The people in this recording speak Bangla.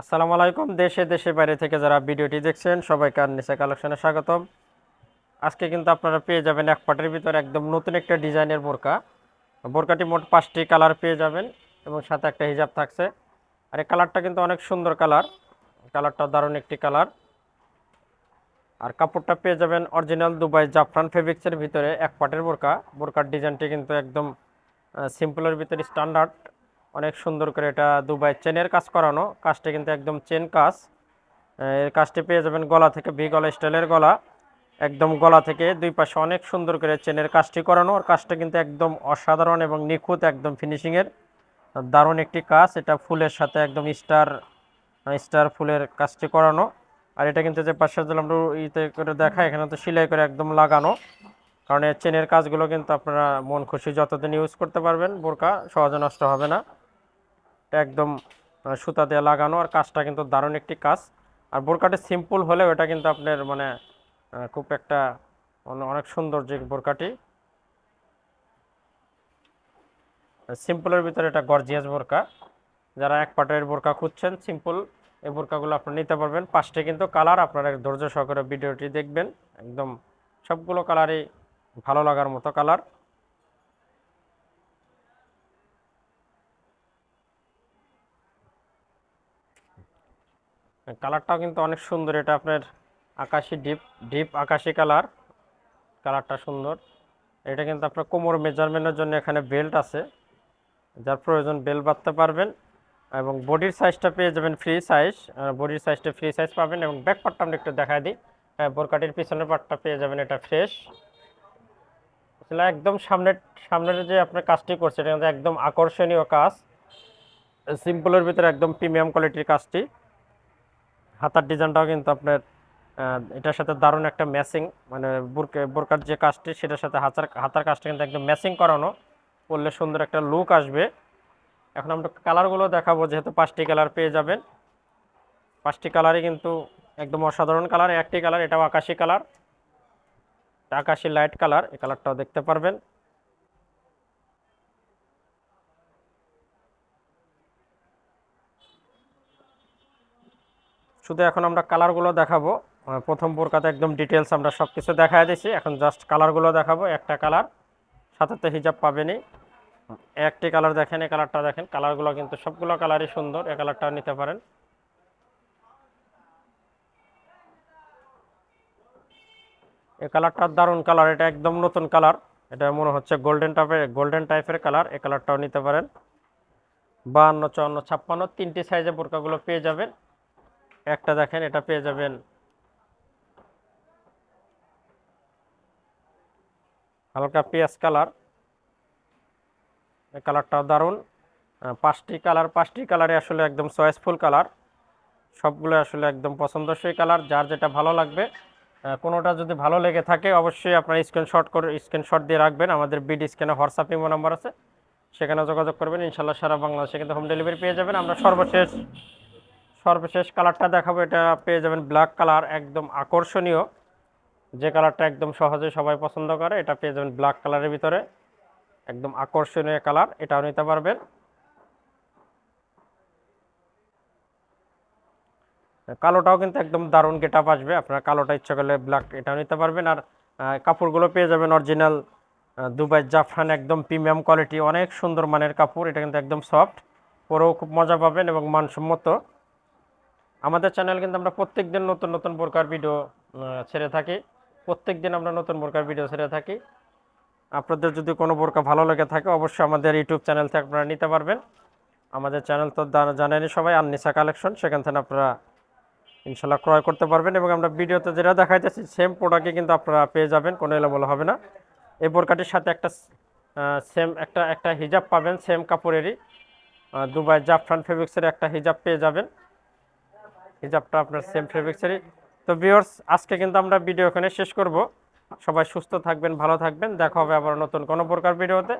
আসসালামু আলাইকুম, দেশে দেশে বাইরে থেকে যারা ভিডিওটি দেখছেন, সবাইকে আননিসা কালেকশনে স্বাগতম। আজকে কিন্তু আপনারা পেয়ে যাবেন এক পাটের ভিতরে একদম নতুন একটা ডিজাইনের বোরকা। বোরকাটি মোট পাঁচটি কালার পেয়ে যাবেন এবং সাথে একটা হিজাব থাকছে। আর এই কালারটা কিন্তু অনেক সুন্দর কালার। কালারটা দারুণ একটি কালার। আর কাপড়টা পেয়ে যাবেন অরিজিনাল দুবাই জাফরান ফেব্রিক্সের ভিতরে এক পাটের বোরকা। বোরকার ডিজাইনটি কিন্তু একদম সিম্পলের ভিতরে স্ট্যান্ডার্ড অনেক সুন্দর করে এটা দুবাই চেনের কাজ করানো। কাজটা কিন্তু একদম চেন কাজ। এর কাজটি পেয়ে যাবেন গলা থেকে ভি গলা স্টাইলের গলা। একদম গলা থেকে দুই পাশে অনেক সুন্দর করে চেনের কাজটি করানো। আর কাজটা কিন্তু একদম অসাধারণ এবং নিখুঁত একদম ফিনিশিংয়ের দারুণ একটি কাজ। এটা ফুলের সাথে একদম স্টার স্টার ফুলের কাজটি করানো। আর এটা কিন্তু যে পাশে আমরা ইতে করে দেখা এখানে তো সেলাই করে একদম লাগানো। কারণ চেনের কাজগুলো কিন্তু আপনারা মন খুশি যতদিন ইউজ করতে পারবেন, বোরকা সহজে নষ্ট হবে না। এটা একদম সুতা দিয়ে লাগানো, আর কাজটা কিন্তু দারুণ একটি কাজ। আর বোরকাটি সিম্পল হলেও এটা কিন্তু আপনার মানে খুব একটা অনেক সুন্দর যে বোরকাটি। সিম্পলের ভিতরে এটা গর্জিয়াস বোরকা। যারা এক পাটের বোরকা খুঁজছেন সিম্পল এই বোরকাগুলো আপনি নিতে পারবেন। পাঁচটি কিন্তু কালার আপনারা ধৈর্য সহকারে ভিডিওটি দেখবেন। একদম সবগুলো কালারই ভালো লাগার মতো কালার। কালারটাও কিন্তু অনেক সুন্দর। এটা আপনার আকাশি ডিপ ডিপ আকাশি কালার কালারটা সুন্দর। এটা কিন্তু আপনার কোমর মেজারমেন্টের জন্য এখানে বেল্ট আছে। যার প্রয়োজন বেল্ট বাঁধতে পারবেন এবং বডির সাইজটা পেয়ে যাবেন ফ্রি সাইজ বডির সাইজটা ফ্রি সাইজ পাবেন এবং ব্যাক পার্টটা আমরা একটু দেখায় দিই। হ্যাঁ, বোরকাটির পিছনের পার্টটা পেয়ে যাবেন এটা ফ্রেশ আসলে একদম সামনের সামনের যে আপনার কাজটি করছে এটা কিন্তু একদম আকর্ষণীয় কাজ। সিম্পলের ভিতরে একদম প্রিমিয়াম কোয়ালিটির কাজটি। হাতার ডিজাইনটাও কিন্তু আপনার এটার সাথে দারুণ একটা ম্যাচিং মানে বোরকে, বোরকার যে কাজটি, সেটার সাথে হাতার হাতার কাজটা কিন্তু একদম ম্যাচিং করানো করলে সুন্দর একটা লুক আসবে। এখন আমরা কালারগুলো দেখাবো, যেহেতু পাঁচটি কালার পেয়ে যাবেন। পাঁচটি কালারই কিন্তু একদম অসাধারণ কালার একটি কালার এটাও আকাশি কালার আকাশি লাইট কালার এই কালারটাও দেখতে পারবেন। শুধু এখন আমরা কালারগুলো দেখাবো। প্রথম বোরকাতে একদম ডিটেলস আমরা সব কিছু দেখায় দিয়েছি। এখন জাস্ট কালারগুলো দেখাবো, একটা কালার, সাথে হিজাব পাবেনই। একটি কালার দেখেন, এই কালারটা দেখেন, কালারগুলো কিন্তু সবগুলো কালারই সুন্দর, এই কালারটাও নিতে পারেন। এই কালারটা দারুণ কালার, এটা একদম নতুন কালার। এটা মনে হচ্ছে গোল্ডেন টাইপের গোল্ডেন টাইপের কালার, এই কালারটাও নিতে পারেন। বাহান্ন, চুয়ান্ন, ছাপ্পান্ন, তিনটি সাইজে বোরকাগুলো পেয়ে যাবেন। একটা দেখেন, এটা পেয়ে যাবেন। হালকা পেঁয়াজ কালার। এই কালারটাও দারুণ। পাঁচটি কালার, পাঁচটি কালারে আসলে একদম চয়েসফুল কালার। সবগুলো আসলে একদম পছন্দসই কালার, যার যেটা ভালো লাগবে। কোনোটা যদি ভালো লেগে থাকে, অবশ্যই আপনার স্ক্রিনশট করে স্ক্রিনশট দিয়ে রাখবেন। আমাদের বিডি স্ক্যানে হোয়াটসঅ্যাপ ইমো নাম্বার আছে। সেখানে যোগাযোগ করবেন। ইনশাল্লাহ সারা বাংলাদেশে কিন্তু হোম ডেলিভারি পেয়ে যাবেন। আমরা সর্বশেষ সর্বশেষ কালারটা দেখাবো, এটা পেয়ে যাবেন ব্ল্যাক কালার, একদম আকর্ষণীয়। যে কালারটা একদম সহজে সবাই পছন্দ করে, এটা পেয়ে যাবেন ব্ল্যাক কালারের ভিতরে। একদম আকর্ষণীয় কালার, এটাও নিতে পারবেন। কালোটাও কিন্তু একদম দারুণ গেট আপ আসবে, আপনারা কালোটা ইচ্ছা করলে ব্ল্যাক এটাও নিতে পারবেন। আর কাপড়গুলো পেয়ে যাবেন অরিজিনাল দুবাই জাফরান একদম প্রিমিয়াম কোয়ালিটি অনেক সুন্দর মানের কাপড়, এটা কিন্তু একদম সফট পরেও খুব মজা পাবেন এবং মানসম্মত। আমাদের চ্যানেল কিন্তু আমরা প্রত্যেক দিন নতুন নতুন বোরকার ভিডিও ছেড়ে থাকি। প্রত্যেক দিন আমরা নতুন বোরকার ভিডিও ছেড়ে থাকি। আপনাদের যদি কোনো বোরকা ভালো লেগে থাকে, অবশ্যই আমাদের ইউটিউব চ্যানেল থেকে আপনারা নিতে পারবেন। আমাদের চ্যানেল তো জানা- জানেনই সবাই, আননিসা কালেকশন সেখান থেকে আপনারা ইনশাল্লাহ ক্রয় করতে পারবেন এবং আমরা ভিডিওতে যেটা দেখাইতেছি সেম প্রোডাক্টই কিন্তু আপনারা পেয়ে যাবেন, কোনো এলোমেলো হবে না। এই বোরকাটির সাথে একটা সেম একটা একটা হিজাব পাবেন সেম কাপড়েরই। দুবাই জাফরান ফেব্রিক্সের একটা হিজাব পেয়ে যাবেন। হিজাবটা আপনার সেম ফেব্রিক্সেরই তো ভিওর্স আজকে কিন্তু আমরা ভিডিও এখানে শেষ করব। সবাই সুস্থ থাকবেন, ভালো থাকবেন। দেখা হবে আবার নতুন কোনো প্রকার ভিডিওতে